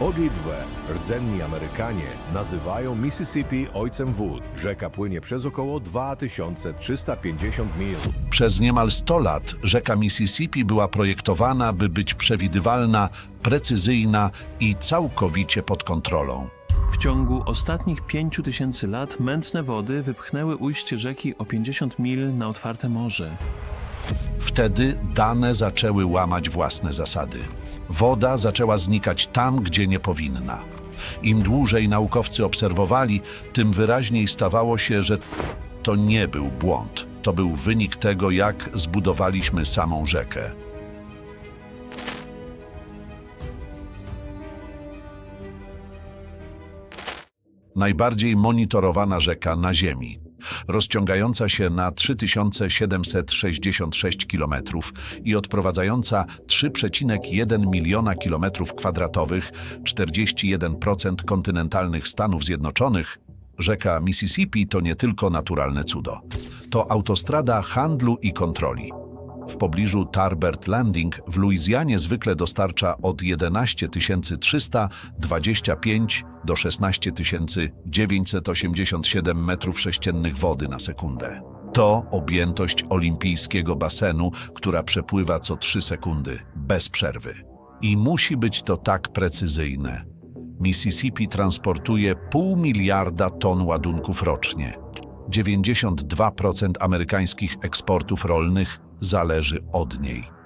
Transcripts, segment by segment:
Od Lidwe rdzenni Amerykanie nazywają Mississippi ojcem wód. Rzeka płynie przez około 2350 mil. Przez niemal 100 lat rzeka Mississippi była projektowana, by być przewidywalna, precyzyjna i całkowicie pod kontrolą. W ciągu ostatnich 5000 lat mętne wody wypchnęły ujście rzeki o 50 mil na otwarte morze. Wtedy dane zaczęły łamać własne zasady. Woda zaczęła znikać tam, gdzie nie powinna. Im dłużej naukowcy obserwowali, tym wyraźniej stawało się, że to nie był błąd. To był wynik tego, jak zbudowaliśmy samą rzekę. najbardziej monitorowana rzeka na Ziemi, rozciągająca się na 3766 km i odprowadzająca 3,1 miliona kilometrów kwadratowych, 41% kontynentalnych Stanów Zjednoczonych, rzeka Mississippi to nie tylko naturalne cudo. To autostrada handlu i kontroli. W pobliżu Tarbert Landing w Luizjanie zwykle dostarcza od 11 325 do 16 987 metrów sześciennych wody na sekundę. To objętość olimpijskiego basenu, która przepływa co 3 sekundy, bez przerwy. I musi być to tak precyzyjne. Mississippi transportuje pół miliarda ton ładunków rocznie. 92% amerykańskich eksportów rolnych zależy od niej.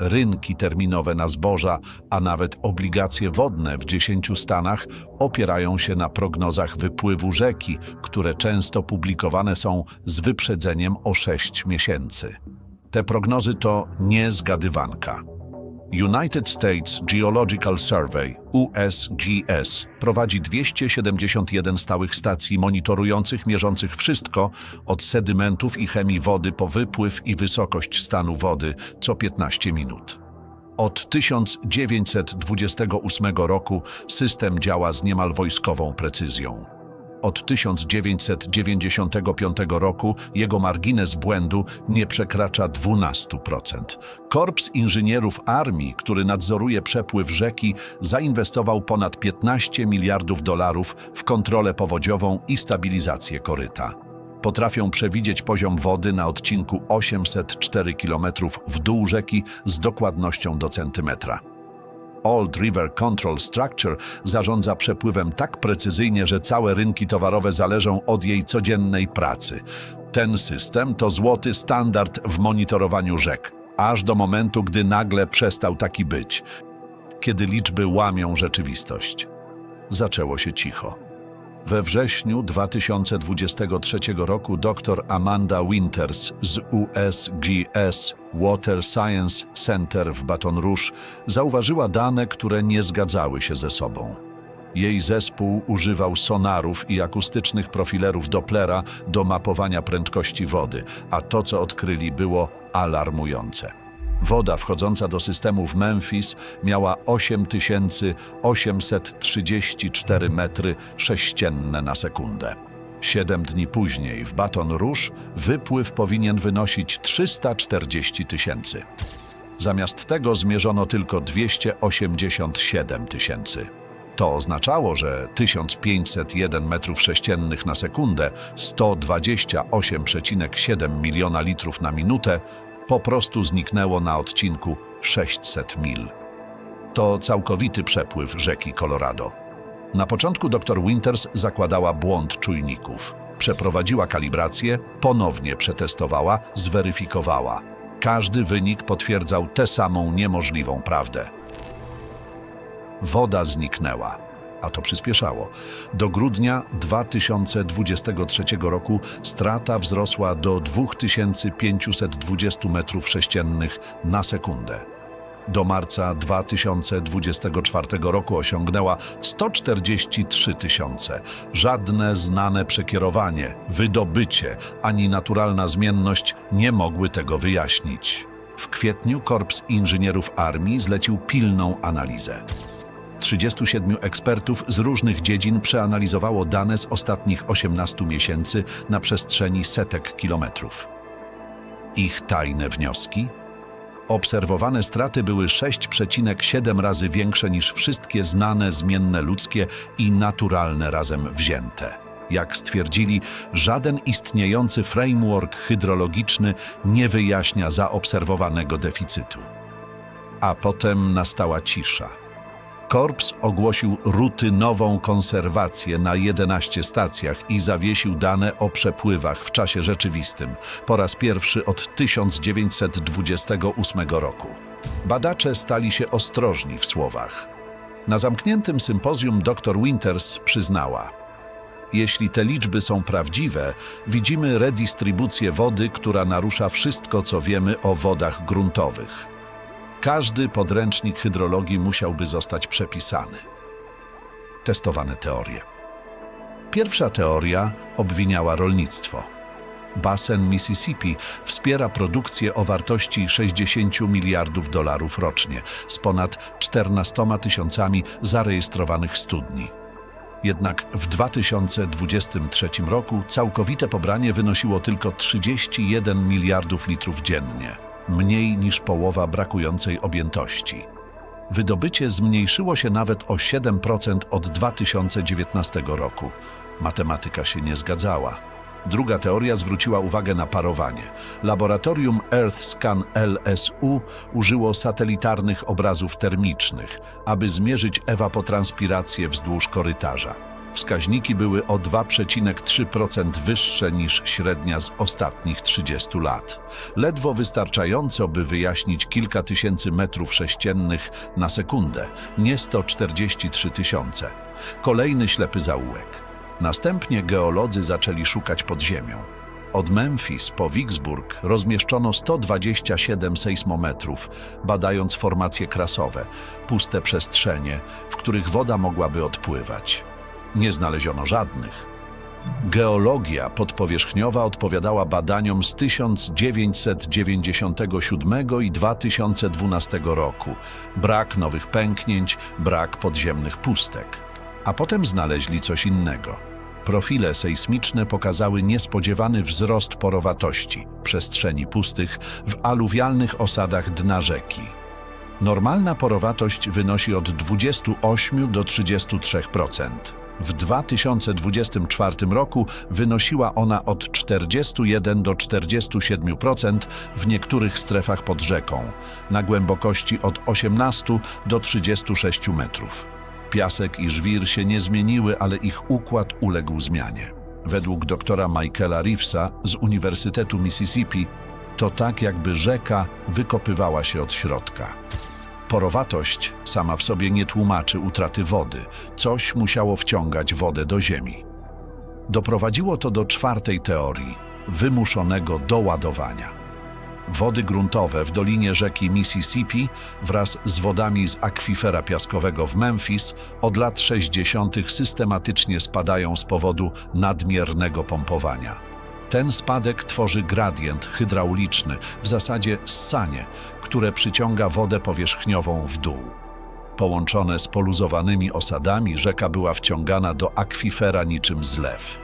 Rynki terminowe na zboża, a nawet obligacje wodne w 10 stanach opierają się na prognozach wypływu rzeki, które często publikowane są z wyprzedzeniem o 6 miesięcy. Te prognozy to nie zgadywanka. United States Geological Survey USGS prowadzi 271 stałych stacji monitorujących, mierzących wszystko od sedymentów i chemii wody po wypływ i wysokość stanu wody co 15 minut. Od 1928 roku system działa z niemal wojskową precyzją. Od 1995 roku jego margines błędu nie przekracza 12%. Korps Inżynierów Armii, który nadzoruje przepływ rzeki, zainwestował ponad 15 miliardów dolarów w kontrolę powodziową i stabilizację koryta. Potrafią przewidzieć poziom wody na odcinku 804 km w dół rzeki z dokładnością do centymetra. Old River Control Structure zarządza przepływem tak precyzyjnie, że całe rynki towarowe zależą od jej codziennej pracy. Ten system to złoty standard w monitorowaniu rzek, aż do momentu, gdy nagle przestał taki być, kiedy liczby łamią rzeczywistość. Zaczęło się cicho. We wrześniu 2023 roku dr Amanda Winters z USGS Water Science Center w Baton Rouge zauważyła dane, które nie zgadzały się ze sobą. Jej zespół używał sonarów i akustycznych profilerów Dopplera do mapowania prędkości wody, a to, co odkryli, było alarmujące. Woda wchodząca do systemu w Memphis miała 8834 metry sześcienne na sekundę. Siedem dni później w Baton Rouge wypływ powinien wynosić 340 tysięcy. Zamiast tego zmierzono tylko 287 tysięcy. To oznaczało, że 1501 metrów sześciennych na sekundę, 128,7 miliona litrów na minutę, po prostu zniknęło na odcinku 600 mil. To całkowity przepływ rzeki Colorado. Na początku dr Winters zakładała błąd czujników. Przeprowadziła kalibrację, ponownie przetestowała, zweryfikowała. Każdy wynik potwierdzał tę samą niemożliwą prawdę. Woda zniknęła, a to przyspieszało. Do grudnia 2023 roku strata wzrosła do 2520 metrów sześciennych na sekundę. Do marca 2024 roku osiągnęła 143 tysiące. Żadne znane przekierowanie, wydobycie ani naturalna zmienność nie mogły tego wyjaśnić. W kwietniu Korps Inżynierów Armii zlecił pilną analizę. 37 ekspertów z różnych dziedzin przeanalizowało dane z ostatnich 18 miesięcy na przestrzeni setek kilometrów. Ich tajne wnioski? Obserwowane straty były 6,7 razy większe niż wszystkie znane zmienne ludzkie i naturalne razem wzięte. Jak stwierdzili, żaden istniejący framework hydrologiczny nie wyjaśnia zaobserwowanego deficytu. A potem nastała cisza. Korps ogłosił rutynową konserwację na 11 stacjach i zawiesił dane o przepływach w czasie rzeczywistym po raz pierwszy od 1928 roku. Badacze stali się ostrożni w słowach. Na zamkniętym sympozjum dr Winters przyznała: Jeśli te liczby są prawdziwe, widzimy redystrybucję wody, która narusza wszystko, co wiemy o wodach gruntowych. Każdy podręcznik hydrologii musiałby zostać przepisany. Testowane teorie. Pierwsza teoria obwiniała rolnictwo. Basen Mississippi wspiera produkcję o wartości 60 miliardów dolarów rocznie z ponad 14 tysiącami zarejestrowanych studni. Jednak w 2023 roku całkowite pobranie wynosiło tylko 31 miliardów litrów dziennie, mniej niż połowa brakującej objętości. Wydobycie zmniejszyło się nawet o 7% od 2019 roku. Matematyka się nie zgadzała. Druga teoria zwróciła uwagę na parowanie. Laboratorium EarthScan LSU użyło satelitarnych obrazów termicznych, aby zmierzyć ewapotranspirację wzdłuż korytarza. Wskaźniki były o 2,3% wyższe niż średnia z ostatnich 30 lat. Ledwo wystarczająco, by wyjaśnić kilka tysięcy metrów sześciennych na sekundę, nie 143 tysiące. Kolejny ślepy zaułek. Następnie geolodzy zaczęli szukać pod ziemią. Od Memphis po Vicksburg rozmieszczono 127 sejsmometrów, badając formacje krasowe, puste przestrzenie, w których woda mogłaby odpływać. Nie znaleziono żadnych. Geologia podpowierzchniowa odpowiadała badaniom z 1997 i 2012 roku. Brak nowych pęknięć, brak podziemnych pustek. A potem znaleźli coś innego. Profile sejsmiczne pokazały niespodziewany wzrost porowatości przestrzeni pustych w aluwialnych osadach dna rzeki. Normalna porowatość wynosi od 28 do 33%. W 2024 roku wynosiła ona od 41 do 47% w niektórych strefach pod rzeką, na głębokości od 18 do 36 metrów. Piasek i żwir się nie zmieniły, ale ich układ uległ zmianie. Według doktora Michaela Reevesa z Uniwersytetu Mississippi to tak jakby rzeka wykopywała się od środka. Porowatość sama w sobie nie tłumaczy utraty wody. Coś musiało wciągać wodę do ziemi. Doprowadziło to do czwartej teorii wymuszonego doładowania. Wody gruntowe w dolinie rzeki Mississippi wraz z wodami z akwifera piaskowego w Memphis od lat 60. systematycznie spadają z powodu nadmiernego pompowania. Ten spadek tworzy gradient hydrauliczny, w zasadzie ssanie, które przyciąga wodę powierzchniową w dół. Połączone z poluzowanymi osadami, rzeka była wciągana do akwifera niczym zlew.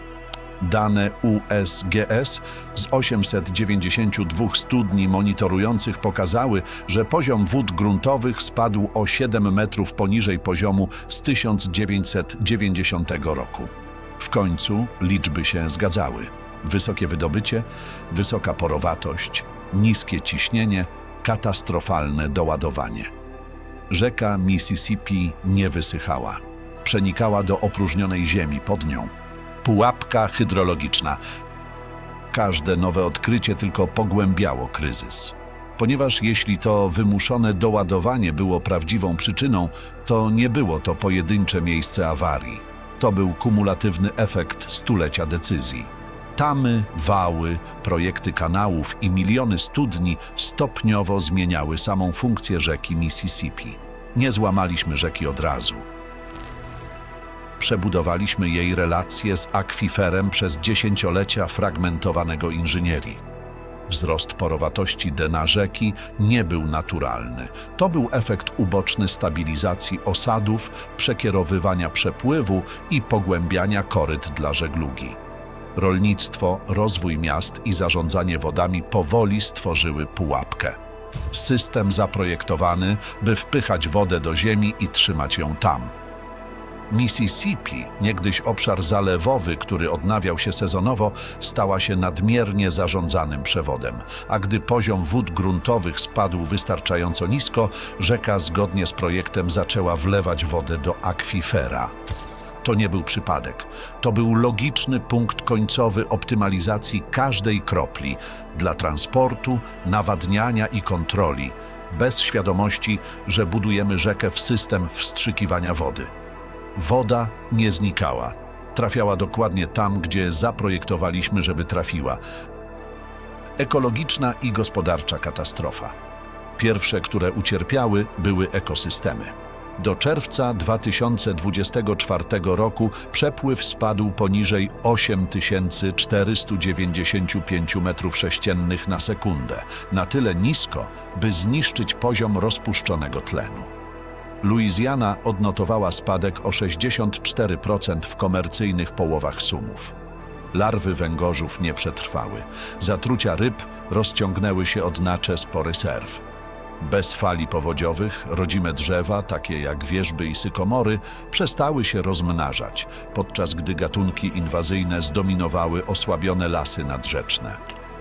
Dane USGS z 892 studni monitorujących pokazały, że poziom wód gruntowych spadł o 7 metrów poniżej poziomu z 1990 roku. W końcu liczby się zgadzały. Wysokie wydobycie, wysoka porowatość, niskie ciśnienie, katastrofalne doładowanie. Rzeka Mississippi nie wysychała. Przenikała do opróżnionej ziemi pod nią. Pułapka hydrologiczna. Każde nowe odkrycie tylko pogłębiało kryzys. Ponieważ jeśli to wymuszone doładowanie było prawdziwą przyczyną, to nie było to pojedyncze miejsce awarii. To był kumulatywny efekt stulecia decyzji. Tamy, wały, projekty kanałów i miliony studni stopniowo zmieniały samą funkcję rzeki Mississippi. Nie złamaliśmy rzeki od razu. Przebudowaliśmy jej relacje z akwiferem przez dziesięciolecia fragmentowanego inżynierii. Wzrost porowatości dna rzeki nie był naturalny. To był efekt uboczny stabilizacji osadów, przekierowywania przepływu i pogłębiania koryt dla żeglugi. Rolnictwo, rozwój miast i zarządzanie wodami powoli stworzyły pułapkę. System zaprojektowany, by wpychać wodę do ziemi i trzymać ją tam. Mississippi, niegdyś obszar zalewowy, który odnawiał się sezonowo, stała się nadmiernie zarządzanym przewodem, a gdy poziom wód gruntowych spadł wystarczająco nisko, rzeka zgodnie z projektem zaczęła wlewać wodę do akwifera. To nie był przypadek. To był logiczny punkt końcowy optymalizacji każdej kropli dla transportu, nawadniania i kontroli, bez świadomości, że budujemy rzekę w system wstrzykiwania wody. Woda nie znikała. Trafiała dokładnie tam, gdzie zaprojektowaliśmy, żeby trafiła. Ekologiczna i gospodarcza katastrofa. Pierwsze, które ucierpiały, były ekosystemy. Do czerwca 2024 roku przepływ spadł poniżej 8495 m3 na sekundę, na tyle nisko, by zniszczyć poziom rozpuszczonego tlenu. Louisiana odnotowała spadek o 64% w komercyjnych połowach sumów. Larwy węgorzów nie przetrwały. Zatrucia ryb rozciągnęły się od Natchez po Reserve. Bez fali powodziowych rodzime drzewa, takie jak wierzby i sykomory, przestały się rozmnażać, podczas gdy gatunki inwazyjne zdominowały osłabione lasy nadrzeczne.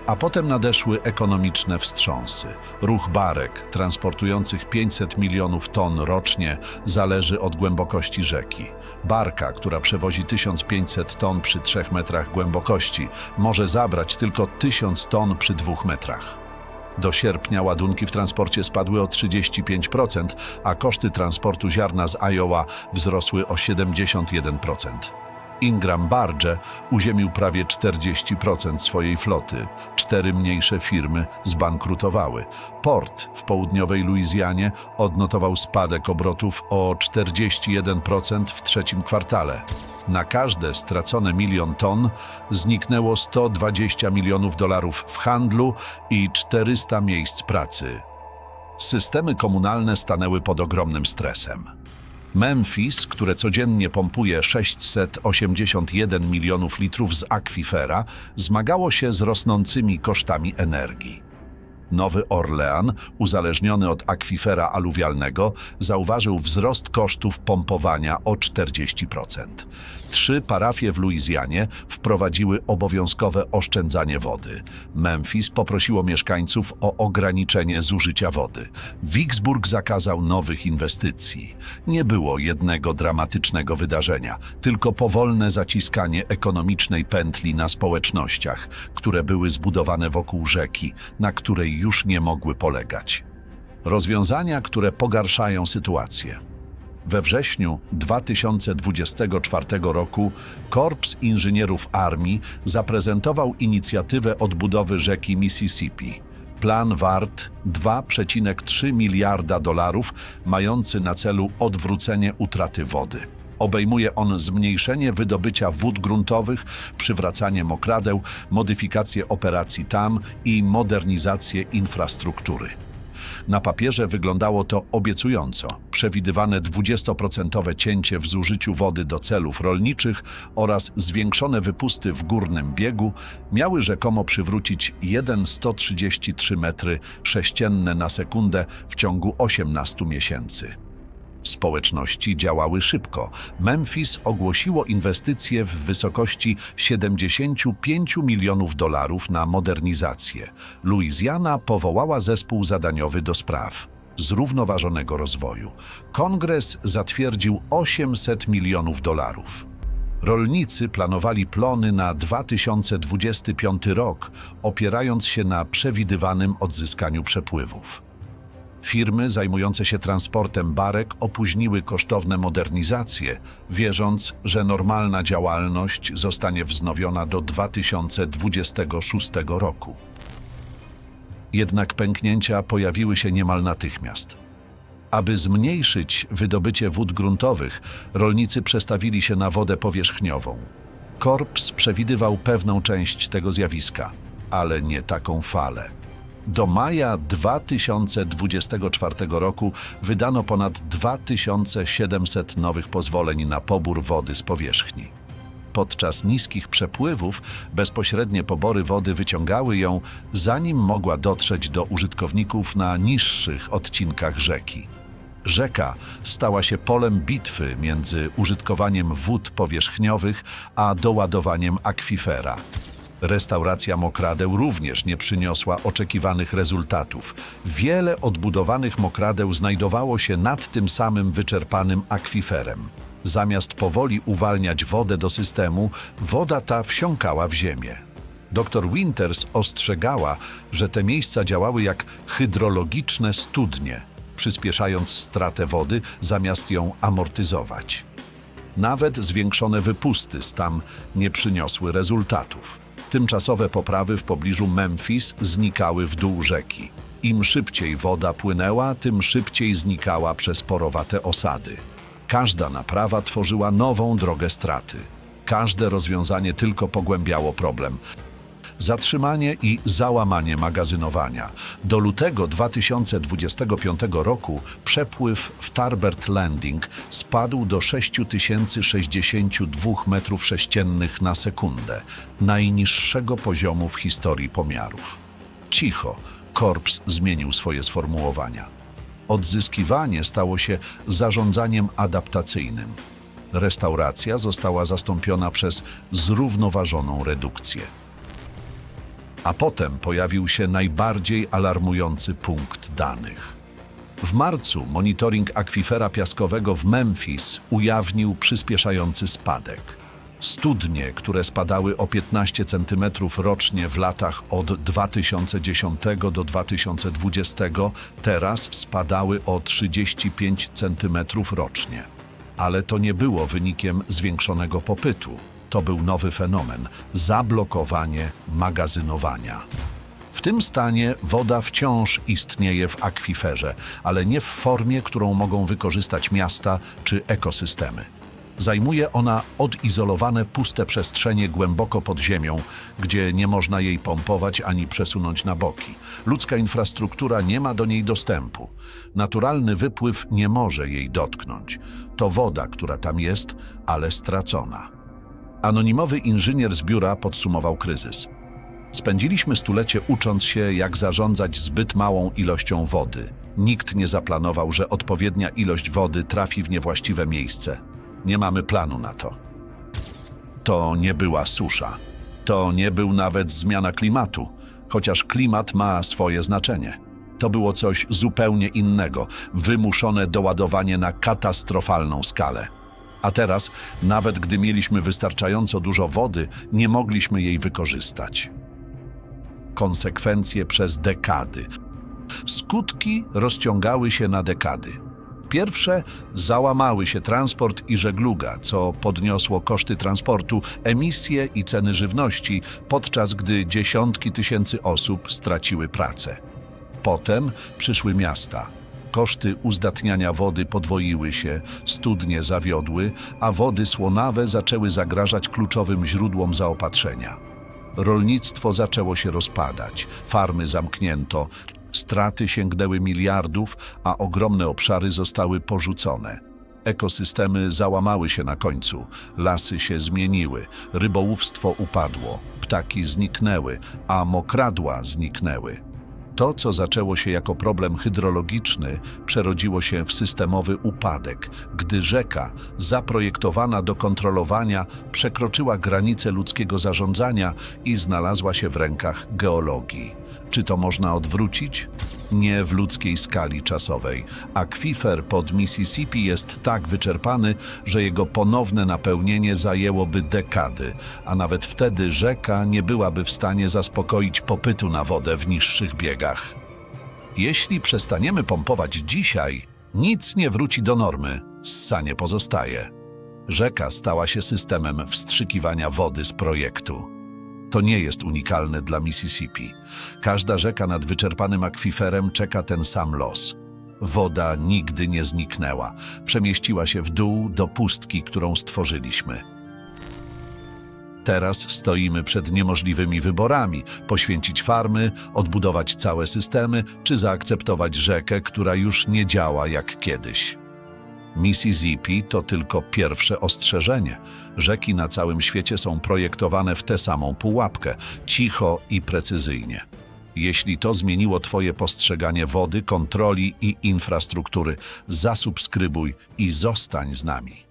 A potem nadeszły ekonomiczne wstrząsy. Ruch barek, transportujących 500 milionów ton rocznie, zależy od głębokości rzeki. Barka, która przewozi 1500 ton przy 3 metrach głębokości, może zabrać tylko 1000 ton przy 2 metrach. Do sierpnia ładunki w transporcie spadły o 35%, a koszty transportu ziarna z Iowa wzrosły o 71%. Ingram Barge uziemił prawie 40% swojej floty. Cztery mniejsze firmy zbankrutowały. Port w południowej Luizjanie odnotował spadek obrotów o 41% w trzecim kwartale. Na każde stracone milion ton zniknęło 120 milionów dolarów w handlu i 400 miejsc pracy. Systemy komunalne stanęły pod ogromnym stresem. Memphis, które codziennie pompuje 681 milionów litrów z akwifera, zmagało się z rosnącymi kosztami energii. Nowy Orlean, uzależniony od akwifera aluwialnego, zauważył wzrost kosztów pompowania o 40%. Trzy parafie w Luizjanie wprowadziły obowiązkowe oszczędzanie wody. Memphis poprosiło mieszkańców o ograniczenie zużycia wody. Vicksburg zakazał nowych inwestycji. Nie było jednego dramatycznego wydarzenia, tylko powolne zaciskanie ekonomicznej pętli na społecznościach, które były zbudowane wokół rzeki, na której już nie mogły polegać. Rozwiązania, które pogarszają sytuację. We wrześniu 2024 roku Korps Inżynierów Armii zaprezentował inicjatywę odbudowy rzeki Mississippi. Plan wart 2,3 miliarda dolarów, mający na celu odwrócenie utraty wody. Obejmuje on zmniejszenie wydobycia wód gruntowych, przywracanie mokradeł, modyfikację operacji TAM i modernizację infrastruktury. Na papierze wyglądało to obiecująco. Przewidywane 20% cięcie w zużyciu wody do celów rolniczych oraz zwiększone wypusty w górnym biegu miały rzekomo przywrócić 1,133 metry sześcienne na sekundę w ciągu 18 miesięcy. Społeczności działały szybko. Memphis ogłosiło inwestycje w wysokości 75 milionów dolarów na modernizację. Louisiana powołała zespół zadaniowy do spraw zrównoważonego rozwoju. Kongres zatwierdził 800 milionów dolarów. Rolnicy planowali plony na 2025 rok, opierając się na przewidywanym odzyskaniu przepływów. Firmy zajmujące się transportem barek opóźniły kosztowne modernizacje, wierząc, że normalna działalność zostanie wznowiona do 2026 roku. Jednak pęknięcia pojawiły się niemal natychmiast. Aby zmniejszyć wydobycie wód gruntowych, rolnicy przestawili się na wodę powierzchniową. Korps przewidywał pewną część tego zjawiska, ale nie taką falę. Do maja 2024 roku wydano ponad 2700 nowych pozwoleń na pobór wody z powierzchni. podczas niskich przepływów bezpośrednie pobory wody wyciągały ją, zanim mogła dotrzeć do użytkowników na niższych odcinkach rzeki. Rzeka stała się polem bitwy między użytkowaniem wód powierzchniowych a doładowaniem akwifera. Restauracja mokradeł również nie przyniosła oczekiwanych rezultatów. Wiele odbudowanych mokradeł znajdowało się nad tym samym wyczerpanym akwiferem. Zamiast powoli uwalniać wodę do systemu, woda ta wsiąkała w ziemię. Dr Winters ostrzegała, że te miejsca działały jak hydrologiczne studnie, przyspieszając stratę wody zamiast ją amortyzować. Nawet zwiększone wypusty z tam nie przyniosły rezultatów. Tymczasowe poprawy w pobliżu Memphis znikały w dół rzeki. Im szybciej woda płynęła, tym szybciej znikała przez porowate osady. Każda naprawa tworzyła nową drogę straty. Każde rozwiązanie tylko pogłębiało problem. Zatrzymanie i załamanie magazynowania. Do lutego 2025 roku przepływ w Tarbert Landing spadł do 6062 m3 na sekundę, najniższego poziomu w historii pomiarów. Cicho, korps zmienił swoje sformułowania. Odzyskiwanie stało się zarządzaniem adaptacyjnym. Restauracja została zastąpiona przez zrównoważoną redukcję. A potem pojawił się najbardziej alarmujący punkt danych. W marcu monitoring akwifera piaskowego w Memphis ujawnił przyspieszający spadek. Studnie, które spadały o 15 cm rocznie w latach od 2010 do 2020, teraz spadały o 35 cm rocznie. Ale to nie było wynikiem zwiększonego popytu. To był nowy fenomen zablokowanie magazynowania. W tym stanie woda wciąż istnieje w akwiferze, ale nie w formie, którą mogą wykorzystać miasta czy ekosystemy. Zajmuje ona odizolowane, puste przestrzenie głęboko pod ziemią, gdzie nie można jej pompować ani przesunąć na boki. Ludzka infrastruktura nie ma do niej dostępu. Naturalny wypływ nie może jej dotknąć. To woda, która tam jest, ale stracona. Anonimowy inżynier z biura podsumował kryzys. Spędziliśmy stulecie ucząc się, jak zarządzać zbyt małą ilością wody. Nikt nie zaplanował, że odpowiednia ilość wody trafi w niewłaściwe miejsce. Nie mamy planu na to. To nie była susza. To nie był nawet zmiana klimatu, chociaż klimat ma swoje znaczenie. To było coś zupełnie innego, wymuszone doładowanie na katastrofalną skalę. A teraz, nawet gdy mieliśmy wystarczająco dużo wody, nie mogliśmy jej wykorzystać. Konsekwencje przez dekady. Skutki rozciągały się na dekady. Pierwsze załamały się transport i żegluga, co podniosło koszty transportu, emisje i ceny żywności, podczas gdy dziesiątki tysięcy osób straciły pracę. Potem przyszły miasta. Koszty uzdatniania wody podwoiły się, studnie zawiodły, a wody słonawe zaczęły zagrażać kluczowym źródłom zaopatrzenia. Rolnictwo zaczęło się rozpadać, farmy zamknięto, straty sięgnęły miliardów, a ogromne obszary zostały porzucone. Ekosystemy załamały się na końcu, lasy się zmieniły, rybołówstwo upadło, ptaki zniknęły, a mokradła zniknęły. To, co zaczęło się jako problem hydrologiczny, przerodziło się w systemowy upadek, gdy rzeka, zaprojektowana do kontrolowania, przekroczyła granice ludzkiego zarządzania i znalazła się w rękach geologii. Czy to można odwrócić? Nie w ludzkiej skali czasowej. Akwifer pod Mississippi jest tak wyczerpany, że jego ponowne napełnienie zajęłoby dekady, a nawet wtedy rzeka nie byłaby w stanie zaspokoić popytu na wodę w niższych biegach. Jeśli przestaniemy pompować dzisiaj, nic nie wróci do normy, ssanie pozostaje. Rzeka stała się systemem wstrzykiwania wody z projektu. To nie jest unikalne dla Mississippi. Każda rzeka nad wyczerpanym akwiferem czeka ten sam los. Woda nigdy nie zniknęła, przemieściła się w dół do pustki, którą stworzyliśmy. Teraz stoimy przed niemożliwymi wyborami: poświęcić farmy, odbudować całe systemy, czy zaakceptować rzekę, która już nie działa jak kiedyś. Mississippi to tylko pierwsze ostrzeżenie. Rzeki na całym świecie są projektowane w tę samą pułapkę, cicho i precyzyjnie. Jeśli to zmieniło Twoje postrzeganie wody, kontroli i infrastruktury, zasubskrybuj i zostań z nami.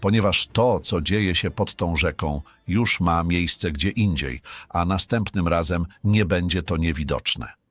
Ponieważ to, co dzieje się pod tą rzeką, już ma miejsce gdzie indziej, a następnym razem nie będzie to niewidoczne.